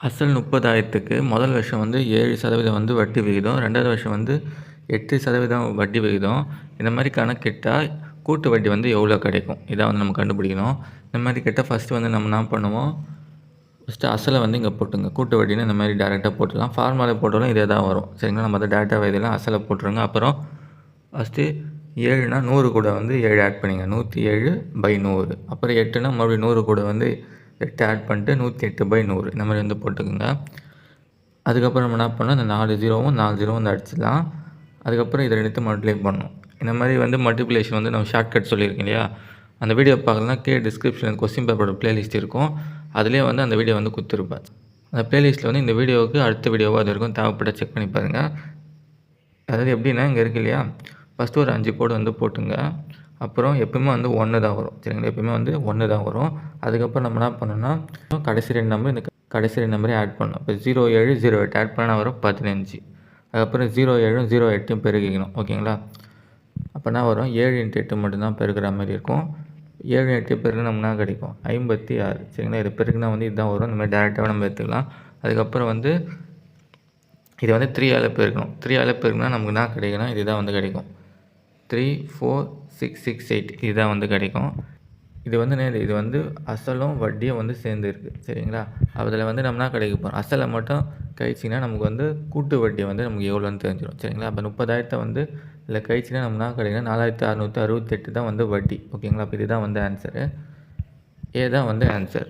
அசல் முப்பதாயிரத்துக்கு முதல் வருஷம் வந்து ஏழு சதவீதம் வந்து வட்டி விகிதம் ரெண்டாவது வருஷம் வந்து எட்டு சதவீதம் வட்டி விகிதம். இந்த மாதிரி கணக்கிட்டால் கூட்டு வட்டி வந்து எவ்வளோ கிடைக்கும்? இதை வந்து நம்ம கண்டுபிடிக்கணும். இந்த மாதிரி கேட்டால் ஃபஸ்ட்டு வந்து நம்ம என்ன பண்ணுவோம்? ஃபஸ்ட்டு அசலை வந்து இங்கே போட்டுங்க. கூட்டு வட்டின்னு இந்த மாதிரி டேரெக்டாக போட்டுடலாம் ஃபார்முலா போட்டாலும் இதே தான் வரும். சரிங்களா? நம்ம அதை டேரெக்டாக இதெல்லாம் அசலை போட்டுருங்க. அப்புறம் ஃபஸ்ட்டு ஏழுனா நூறு கூட வந்து ஏழு ஆட் பண்ணிங்க. நூற்றி ஏழு பை நூறு. அப்புறம் எட்டுனா மறுபடியும் நூறு கூட வந்து எட்டு ஆட் பண்ணிட்டு நூற்றி எட்டு பை நூறு. இந்த மாதிரி வந்து போட்டுக்கோங்க. அதுக்கப்புறம் நம்ம என்ன பண்ணோம் இந்த நாலு ஜீரோவும் நாலு ஜீரோவும் வந்து அடிச்சிடலாம். அதுக்கப்புறம் இதை எடுத்து மல்டிப்ளை பண்ணணும். இந்த மாதிரி வந்து மல்டிப்ளேஷன் வந்து நம்ம ஷார்ட்கட் சொல்லியிருக்கேன் இல்லையா? அந்த வீடியோ பார்க்கலாம் கீழே டிஸ்கிரிப்ஷனில் கொஸ்டின் பேப்பரோட ப்ளேலிஸ்ட் இருக்கும். அதுலேயே வந்து அந்த வீடியோ வந்து கொடுத்துருப்பேன். அந்த ப்ளேலிஸ்ட்டில் வந்து இந்த வீடியோவுக்கு அடுத்த வீடியோவாக அது இருக்கும். தேவைப்பட்ட செக் பண்ணி பாருங்கள் அதாவது எப்படின்னா இங்கே இருக்கு இல்லையா? ஃபஸ்ட்டு ஒரு அஞ்சு கோடு வந்து போட்டுங்க. அப்புறம் எப்பவுமே வந்து ஒன்று தான் வரும். சரிங்களா? எப்பவுமே வந்து ஒன்று தான் வரும். அதுக்கப்புறம் நம்ம என்ன பண்ணணும்னா கடைசி ரெண்டு நம்பர் இந்த கடைசி ரெண்டு நம்பரையும் ஆட் பண்ணணும். இப்போ ஜீரோ ஏழு ஜீரோ எட்டு ஆட் பண்ணால் வரும் பதினஞ்சு. அதுக்கப்புறம் ஜீரோ ஏழும் ஜீரோ எட்டையும் பெருகிக்கணும். ஓகேங்களா? அப்போனா வரும்? ஏழு இன்ட்டு எட்டு மட்டும்தான் பெருக்கிற மாதிரி இருக்கும். ஏழு எட்டு பெருக்குனா நமக்கு கிடைக்கும்? ஐம்பத்தி ஆறு. சரிங்களா? இது பெருக்குனா வந்து இதுதான் வரும். இந்த மாதிரி டேரெக்டாக நம்ம எடுத்துக்கலாம். அதுக்கப்புறம் வந்து இது வந்து த்ரீ ஆல் பெருக்கணும். த்ரீ ஆல் பெருக்குனா நமக்கு என்ன கிடைக்கும்னா இதுதான் வந்து கிடைக்கும். Three four six six eight இதுதான் வந்து கிடைக்கும். இது வந்து நேரு இது வந்து அசலும் வட்டியும் வந்து சேர்ந்து இருக்குது சரிங்களா? அதில் வந்து நம்மனா கிடைக்க போகிறோம் அசலை மட்டும் கழிச்சிங்கன்னா நமக்கு வந்து கூட்டு வட்டி வந்து நமக்கு எவ்வளோன்னு தெரிஞ்சிடும் சரிங்களா? அப்போ முப்பதாயிரத்தை வந்து இல்லை கழிச்சின்னா நம்மனா என்ன கிடைக்குன்னா நாலாயிரத்தி அறநூற்றி அறுபத்தெட்டு தான் வந்து வட்டி. ஓகேங்களா? அப்போ இதுதான் வந்து ஆன்சரு ஏ தான் வந்து ஆன்சர்